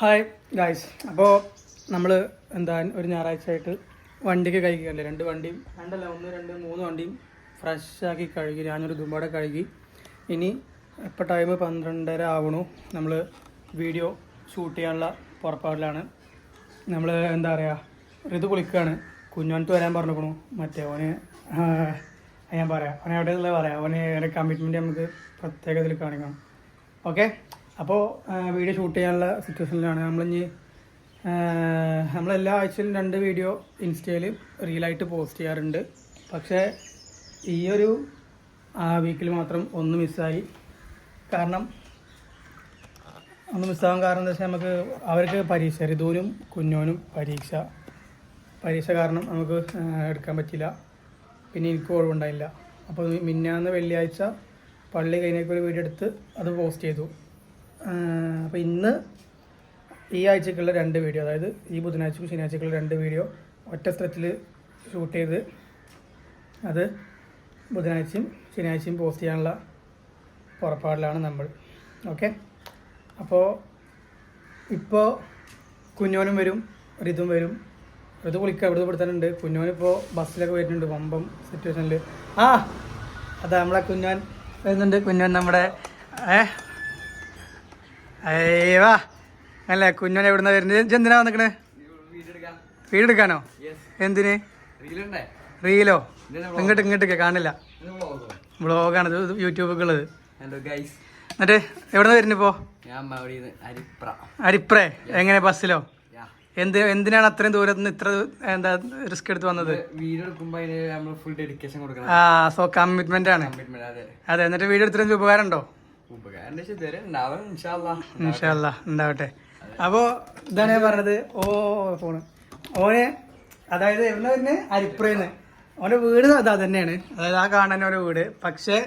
Hi guys അപ്പോൾ നമ്മൾ എന്താ ഒരു ഞായറാഴ്ച ആയിട്ട് വണ്ടിക്ക് കഴുകിയല്ലേ രണ്ട് വണ്ടിയും രണ്ടല്ല ഒന്ന് രണ്ട് മൂന്ന് വണ്ടിയും ഫ്രഷ് ആക്കി കഴുകി ഞാനൊരു ദുമ്പാടെ കഴുകി. ഇനി ഇപ്പോൾ ടൈം പന്ത്രണ്ടര ആവണു. നമ്മൾ വീഡിയോ ഷൂട്ട് ചെയ്യാനുള്ള പുറപ്പാടിലാണ്. നമ്മൾ എന്താ പറയുക ഋതു കുളിക്കുകയാണ് കുഞ്ഞോനത്ത് വരാൻ പറഞ്ഞിരിക്കണു. മറ്റേ അവന് ഞാൻ പറയാം. അവനെ എവിടെയുള്ള പറയാം. അവന് കമ്മിറ്റ്മെന്റ് നമുക്ക് പ്രത്യേകതയിൽ കാണിക്കണം. ഓക്കെ അപ്പോൾ വീഡിയോ ഷൂട്ട് ചെയ്യാനുള്ള സിറ്റുവേഷനിലാണ്. നമ്മളിനി ആ, നമ്മളെല്ലാ ആഴ്ചയിലും രണ്ട് വീഡിയോ ഇൻസ്റ്റയിൽ റീലായിട്ട് പോസ്റ്റ് ചെയ്യാറുണ്ട്. പക്ഷേ ഈ ഒരു വീക്കിൽ മാത്രം ഒന്ന് മിസ്സായി കാരണം ഒന്ന് മിസ്സാകാൻ കാരണം എന്താ വെച്ചാൽ നമുക്ക് അവർക്ക് പരീക്ഷ ഋതുവിനും കുഞ്ഞോനും പരീക്ഷ. പരീക്ഷ കാരണം നമുക്ക് എടുക്കാൻ പറ്റില്ല. പിന്നെ എനിക്ക് കുഴപ്പമുണ്ടായില്ല അപ്പോൾ മിന്നാന്ന് വെള്ളിയാഴ്ച പള്ളി കഴിഞ്ഞേക്കൊരു വീഡിയോ എടുത്ത് അത് പോസ്റ്റ് ചെയ്തു. അപ്പോൾ ഇന്ന് ഈ ആഴ്ചക്കുള്ള രണ്ട് വീഡിയോ അതായത് ഈ ബുധനാഴ്ചക്കും ശനിയാഴ്ചക്കുള്ള രണ്ട് വീഡിയോ ഒറ്റ സ്ഥലത്തിൽ ഷൂട്ട് ചെയ്ത് അത് ബുധനാഴ്ചയും ശനിയാഴ്ചയും പോസ്റ്റ് ചെയ്യാനുള്ള പുറപ്പാടിലാണ് നമ്മൾ. ഓക്കെ അപ്പോൾ ഇപ്പോൾ കുഞ്ഞോനും വരും ഋതും വരും. ഋതു കുളിക്കുക ഇവിടെ പെടുത്താനുണ്ട് കുഞ്ഞോനിപ്പോൾ ബസ്സിലൊക്കെ വരുന്നുണ്ട് വമ്പം സിറ്റുവേഷനിൽ ആ അതാ നമ്മളെ കുഞ്ഞോൻ വരുന്നുണ്ട്. കുഞ്ഞോൻ നമ്മുടെ ഏ? ഏയ് അല്ല കുഞ്ഞോനെ എവിടുന്ന വരുന്നത്? എന്തിനാ വന്നിക്കണേ? വീട് എടുക്കാനോ എന്തിന്? റീലോ? ഇങ്ങോട്ട് ഇങ്ങോട്ടൊക്കെ കാണില്ല. ഇത് യൂട്യൂബൊക്കെ ഗൈസ് എന്നിട്ട് എവിടുന്ന വരുന്നു ഇപ്പോ? അരിപ്ര. എങ്ങനെ ബസ്സിലോ. എന്ത് എന്തിനാണ് അത്രയും ദൂരത്ത് നിന്ന് ഇത്ര എന്താ റിസ്ക് എടുത്ത് വന്നത്? ആ സോ കമ്മിറ്റ്മെന്റ് ആണ്. അതെ. എന്നിട്ട് വീഡിയോ എടുത്തതിന് ഉപകാരം ഉണ്ടോ ഉപകാരം വെച്ചാൽ ഇതുവരെ ഉണ്ടാവും ഇൻഷാല്ലാ ഉണ്ടാവട്ടെ. അപ്പോ ഇതാണ് ഞാൻ പറഞ്ഞത്. ഓ ഫോണ് ഓനെ അതായത് എവിടെ തന്നെ അരിപ്രയെന്ന് ഓന്റെ വീട് അതാ തന്നെയാണ്. അതായത് ആ കാണാൻ ഓരോ വീട്. പക്ഷേ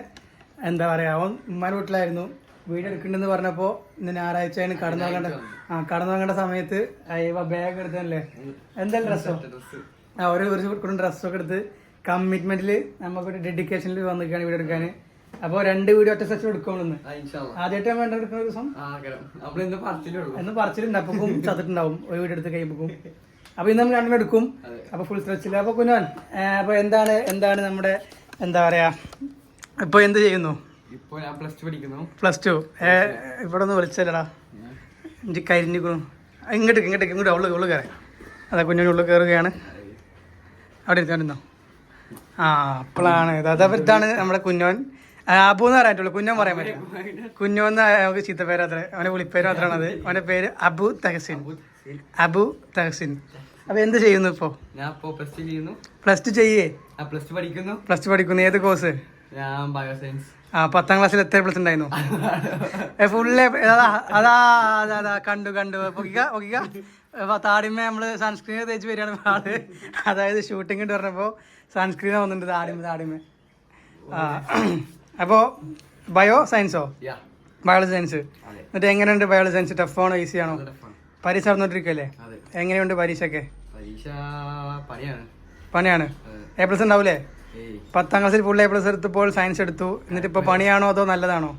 എന്താ പറയാ അവൻ ഉമ്മാൻ വീട്ടിലായിരുന്നു. വീട് എടുക്കണ്ടെന്ന് പറഞ്ഞപ്പോൾ ഇന്ന് ഞായറാഴ്ചയാണ് കടന്നുറങ്ങേണ്ട ആ കടന്നു വാങ്ങേണ്ട സമയത്ത് ബാഗ് എടുത്തല്ലേ എന്തായാലും ഡ്രസ്സോ ആ ഒരു കുറച്ച് ഡ്രസ്സൊക്കെ എടുത്ത് കമ്മിറ്റ്മെന്റിൽ നമുക്കൊരു ഡെഡിക്കേഷനിൽ വന്നിരിക്കുകയാണ് വീട് എടുക്കാൻ അപ്പോൾ രണ്ട് വീഡിയോ ഒറ്റ സെഷൻ എടുക്കണമെന്ന് ആദ്യമായിട്ട് വേണ്ട എടുക്കുന്ന ദിവസം? എന്ന് പറിച്ചിട്ടുണ്ട്. അപ്പക്കും ചത്തിട്ടുണ്ടാവും. ഒരു വീഡിയോ എടുത്ത് കഴിയുമ്പോൾ അപ്പൊ ഇന്ന് നമ്മൾ രണ്ടെണ്ണം എടുക്കും. അപ്പൊ ഫുൾ സ്ട്രെച്ചിൽ അപ്പൊ കുനോൻ അപ്പൊ എന്താണ് എന്താണ് നമ്മുടെ എന്താ പറയാ ഇപ്പൊ എന്ത് ചെയ്യുന്നു? ഇപ്പൊ ഞാൻ പ്ലസ് ടു പഠിക്കുന്നു. പ്ലസ് ടു ഇവിടെ ഒന്ന് വിളിച്ചല്ലടാ. എനിക്ക് കരിഞ്ഞിക്കുന്നു ഇങ്ങോട്ട് ഇങ്ങോട്ട് ഇങ്ങോട്ട് ഉള്ളു ഉള്ളു കയറി അതാ കുഞ്ഞു ഉള്ളു കയറുകയാണ് അവിടെ ഇരിക്കാണ്ടിരുന്നോ ആ അപ്പോഴാണ് ഇത് അതാ ഇതാണ് നമ്മുടെ കുഞ്ഞോൻ അബു എന്ന് പറയാറ്റുള്ളൂ കുഞ്ഞോ പറയാൻ പറ്റും. കുഞ്ഞോന്ന് നമുക്ക് ചീത്ത പേര് അത്ര അവനെ വിളിപ്പേര് അത് അവന്റെ പേര് അബു തഹസിൻ. അബു തഹസിൻ. അപ്പൊ എന്ത് ചെയ്യുന്നു ഇപ്പോ? ഞാൻ ഇപ്പൊ പ്ലസ് ടു ചെയ്യുന്നു. പ്ലസ് ടു ചെയ്യേ? പ്ലസ് ടു പഠിക്കുന്നു. പ്ലസ് ടു പഠിക്കുന്നു. ഏത് കോഴ്സ് ഞാൻ ബയോ സയൻസ് ആ പത്താം ക്ലാസ്സിൽ എത്ര പ്ലസ് ഉണ്ടായിരുന്നു? ഫുള്ള് അതാ അതാ അതാ കണ്ടു കണ്ടു. ഒക്കിക്ക ഒക്കിക്ക താടിമേ താടിമ നമ്മൾ സൺസ്ക്രീൻ തേച്ച് വരികയാണ് ആൾ. അതായത് ഷൂട്ടിംഗ് പറഞ്ഞപ്പോ സൺസ്ക്രീൻ വന്നിട്ടുണ്ട് താടിമ താടിമേ. ആ അപ്പോ ബയോ സയൻസോ ബയോളജി സയൻസ് എന്നിട്ട് എങ്ങനെയുണ്ട് ബയോളജി സയൻസ് ടഫാണോ ഈസി ആണോ. പരീക്ഷ നടന്നോണ്ടിരിക്കല്ലേ എങ്ങനെയുണ്ട് പരീക്ഷയൊക്കെ? പരീക്ഷ പണിയാണ്. പണിയാണ്. എ പ്ലസ് ഉണ്ടാവൂലേ? ഏയ്. പത്താം ക്ലാസ്സിൽ ഫുൾ എ പ്ലസ് എടുത്തപ്പോൾ സയൻസ് എടുത്തു. എന്നിട്ട് ഇപ്പോൾ പണിയാണോ അതോ നല്ലതാണോ?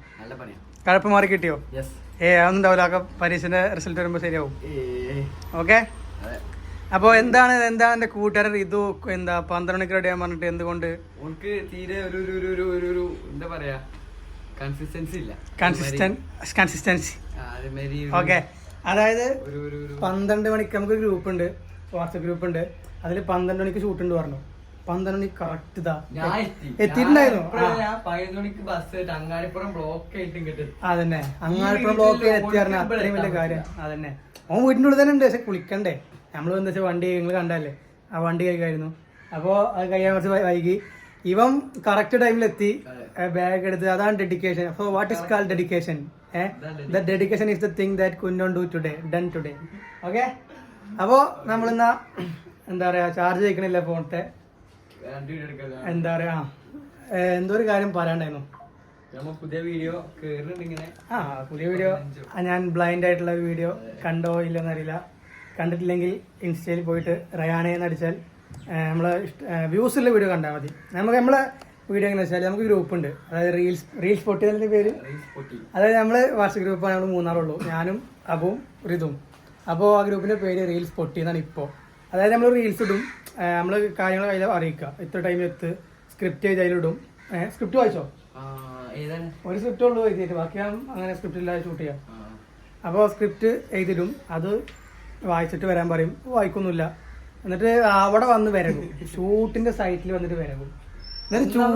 കഴപ്പ് മാറി കിട്ടിയോ? ഏ അതൊന്നും ഉണ്ടാവില്ല. ഒക്കെ പരീക്ഷന്റെ റിസൾട്ട് വരുമ്പോൾ ശരിയാവും. ഓക്കെ അപ്പോൾ എന്താണ് എന്താ എന്റെ കൂട്ടുകാരൻ ഇത് എന്താ പന്ത്രണ്ട് മണിക്ക് റെഡിയാൻ പറഞ്ഞിട്ട് എന്തുകൊണ്ട്? ഓൾക്ക് തീരെ ഒരു ഒരു ഒരു ഒരു ഒരു ഒരു എന്താ പറയാ കൺസിസ്റ്റൻസി ഇല്ല. കൺസിസ്റ്റൻസ് കൺസിസ്റ്റൻസി ഓക്കെ അതായത് പന്ത്രണ്ട് മണിക്ക് നമുക്ക് ഗ്രൂപ്പ് ഉണ്ട്. വാട്സപ്പ് ഗ്രൂപ്പ് ഉണ്ട്. അതിൽ പന്ത്രണ്ട് മണിക്ക് ഷൂട്ട് ഉണ്ട് പറഞ്ഞു. പന്ത്രണ്ട് മണിക്ക് കറക്റ്റ് ഇതാ. എത്തിയിട്ടുണ്ടായിരുന്നു. അതന്നെ. അങ്ങാടിപ്പുറം ബ്ലോക്ക് എത്തി പറഞ്ഞ അത്രയും വലിയ കാര്യം. അതന്നെ. ഓൻ വീട്ടിനുള്ളിൽ ഉള്ളിൽ തന്നെ ഉണ്ട് പക്ഷെ കുളിക്കണ്ടേ? നമ്മൾ എന്താ വെച്ചാൽ വണ്ടി നിങ്ങൾ കണ്ടല്ലേ ആ വണ്ടി കഴിക്കായിരുന്നു അപ്പോൾ അത് കഴിയാൻ കുറച്ച് വൈകി. ഇവൻ കറക്റ്റ് ടൈമിലെത്തി ബാഗ് എടുത്ത്. അതാണ് ഡെഡിക്കേഷൻ അപ്പോൾ what is call dedication eh the dedication is the thing that cannot do today done today okay അപ്പോൾ നമ്മളിന്നാ എന്താ പറയുക ചാർജ് ചെയ്യിക്കണില്ല ഫോണത്തെ? എന്താ പറയുക എന്തോ ഒരു കാര്യം പറയാണ്ടായിരുന്നു. പുതിയ വീഡിയോ ആ പുതിയ വീഡിയോ ഞാൻ ബ്ലൈൻഡ് ആയിട്ടുള്ള ഒരു വീഡിയോ കണ്ടോ ഇല്ലെന്ന് അറിയില്ല കണ്ടിട്ടില്ലെങ്കിൽ ഇൻസ്റ്റയിൽ പോയിട്ട് റയാനെ എന്ന് അടിച്ചാൽ നമ്മൾ വ്യൂസുള്ള വീഡിയോ കണ്ടാൽ മതി. നമുക്ക് നമ്മളെ വീഡിയോ എങ്ങനെ വെച്ചാൽ നമുക്ക് ഗ്രൂപ്പ് ഉണ്ട്. അതായത് റീൽസ് റീൽസ് പൊട്ടി എന്നതിന്റെ പേര്. അതായത് നമ്മൾ വാട്സപ്പ് ഗ്രൂപ്പാണ് നമ്മൾ മൂന്നാറുള്ളൂ ഞാനും അബും റിതും. അപ്പോൾ ആ ഗ്രൂപ്പിന്റെ പേര് റീൽസ് പൊട്ടി എന്നാണ് ഇപ്പോൾ അതായത് നമ്മൾ റീൽസ് ഇടും. നമ്മൾ കാര്യങ്ങൾ കയ്യിൽ അറിയിക്കുക. ഇത്ര ടൈമിൽ എത്ത് സ്ക്രിപ്റ്റ് ചെയ്ത് അതിലിടും സ്ക്രിപ്റ്റ് വായിച്ചോ? ഒരു സ്ക്രിപ്റ്റ് ഉള്ളൂ എഴുതിയിട്ട്. ബാക്കി ഞാൻ അങ്ങനെ സ്ക്രിപ്റ്റ് ഇല്ലാതെ ഷൂട്ട് ചെയ്യാം. അപ്പോൾ സ്ക്രിപ്റ്റ് എഴുതിടും അത് വായിച്ചിട്ട് വരാൻ പറയും വായിക്കൊന്നുമില്ല. എന്നിട്ട് അവിടെ വന്ന് വരകും. ഷൂട്ടിന്റെ സൈറ്റിൽ വന്നിട്ട് വരകും.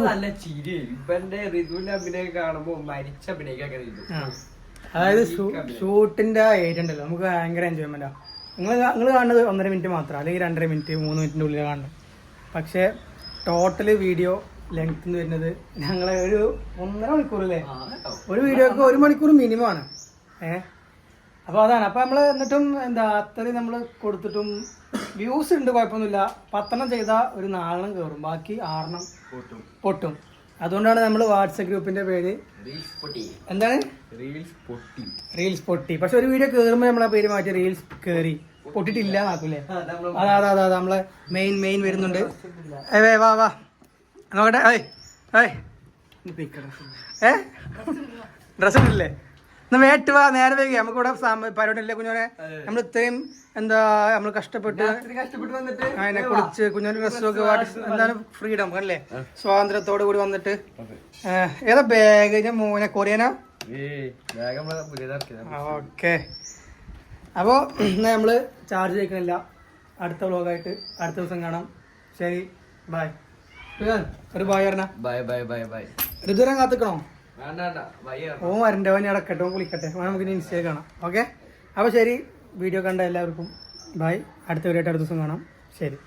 നല്ല ചിരി ഇവന്റെ ഋതുവിന്റെ അഭിനയം കാണുമ്പോ മരിച്ച അഭിനയിക്കാൻ. അതായത് ഷൂട്ടിന്റെ ഏരിയ ഉണ്ടല്ലോ. നമുക്ക് ഭയങ്കര എൻജോയ്മെന്റാ നിങ്ങൾ നിങ്ങൾ കാണുന്നത് ഒന്നര മിനിറ്റ് മാത്രം അല്ലെങ്കിൽ രണ്ടര മിനിറ്റ് മൂന്ന് മിനിറ്റിന്റെ ഉള്ളിൽ കാണുന്നത്. പക്ഷേ ടോട്ടൽ വീഡിയോ ലെങ്ത് വരുന്നത് ഞങ്ങളെ ഒരു ഒന്നര മണിക്കൂർ അല്ലേ? ഒരു വീഡിയോക്ക് ഒരു മണിക്കൂർ മിനിമം ആണ്. ഏ? അപ്പോൾ അതാണ്. അപ്പോൾ നമ്മൾ എന്നിട്ടും എന്താ അത്രയും നമ്മൾ കൊടുത്തിട്ടും വ്യൂസ് ഉണ്ട് കുഴപ്പമൊന്നുമില്ല. പത്തെണ്ണം ചെയ്താൽ ഒരു നാലെണ്ണം കയറും ബാക്കി ആറെണ്ണം പൊട്ടും. പൊട്ടും. അതുകൊണ്ടാണ് നമ്മൾ വാട്സപ്പ് ഗ്രൂപ്പിന്റെ പേര് റീൽസ് പൊട്ടി. എന്താണ്? റീൽസ് പൊട്ടി. റീൽസ് പൊട്ടി. പക്ഷെ ഒരു വീഡിയോ കയറുമ്പോൾ നമ്മളെ പേര് മാറ്റി റീൽസ് കയറി പൊട്ടിട്ടില്ല നാക്കൂലേ അതാ അതാ അതാ നമ്മളെ മെയിൻ മെയിൻ വരുന്നുണ്ട്. ഏ വേ വാ. നോക്കട്ടെ ഏയ് ഏയ്. ഏ? ഡ്രസ് ഇട്ടില്ലേ എന്നാ വേട്ട് വാ നേരെ വൈകി. നമുക്ക് ഇവിടെ പരിപാടിയില്ല കുഞ്ഞോനെ? നമ്മൾ ഇത്രയും എന്താ നമ്മൾ കഷ്ടപ്പെട്ട് അതിനെ കുളിച്ച് കുഞ്ഞോന്റെ ഡ്രസ്സൊക്കെ എന്താണ് ഫ്രീഡം അല്ലേ? സ്വാതന്ത്ര്യത്തോട് കൂടി വന്നിട്ട്. ഏതാ ബാഗ് മോനെ? കൊറിയനാ? ഓക്കെ. അപ്പോൾ എന്നാൽ നമ്മൾ ചാർജ് ചെയ്യിക്കണില്ല. അടുത്ത വ്ലോഗായിട്ട് അടുത്ത ദിവസം കാണാം. ശരി ബായ് ഒരു ബായ് പറഞ്ഞ. ബൈ ബൈ ബൈ ബൈ ഋതുരം കാത്തിക്കണോ? ഓ വരണ്ടവൻ അടക്കട്ടെ കുളിക്കട്ടെ ഓൻ നമുക്ക് ഇൻസ്റ്റയിൽ കാണാം. ഓക്കെ? അപ്പോൾ ശരി വീഡിയോ കണ്ട എല്ലാവർക്കും ബൈ. അടുത്ത വീഡിയോ അടുത്ത ദിവസം കാണാം. ശരി.